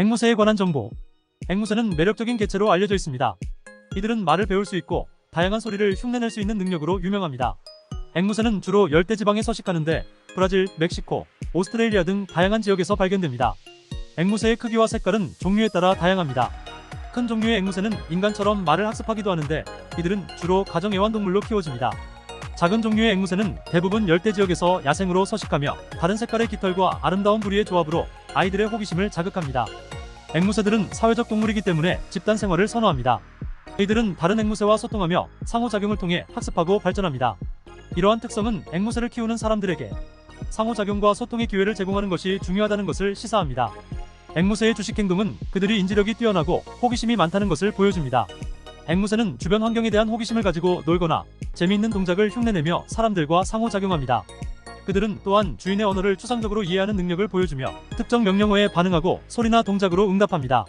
앵무새에 관한 정보. 앵무새는 매력적인 개체로 알려져 있습니다. 이들은 말을 배울 수 있고 다양한 소리를 흉내낼 수 있는 능력으로 유명합니다. 앵무새는 주로 열대 지방에 서식하는데 브라질, 멕시코, 오스트레일리아 등 다양한 지역에서 발견됩니다. 앵무새의 크기와 색깔은 종류에 따라 다양합니다. 큰 종류의 앵무새는 인간처럼 말을 학습하기도 하는데 이들은 주로 가정 애완동물로 키워집니다. 작은 종류의 앵무새는 대부분 열대 지역에서 야생으로 서식하며 다른 색깔의 깃털과 아름다운 부리의 조합으로 아이들의 호기심을 자극합니다. 앵무새들은 사회적 동물이기 때문에 집단 생활을 선호합니다. 이들은 다른 앵무새와 소통하며 상호작용을 통해 학습하고 발전합니다. 이러한 특성은 앵무새를 키우는 사람들에게 상호작용과 소통의 기회를 제공하는 것이 중요하다는 것을 시사합니다. 앵무새의 주식 행동은 그들이 인지력이 뛰어나고 호기심이 많다는 것을 보여줍니다. 앵무새는 주변 환경에 대한 호기심을 가지고 놀거나 재미있는 동작을 흉내내며 사람들과 상호작용합니다. 그들은 또한 주인의 언어를 추상적으로 이해하는 능력을 보여주며 특정 명령어에 반응하고 소리나 동작으로 응답합니다.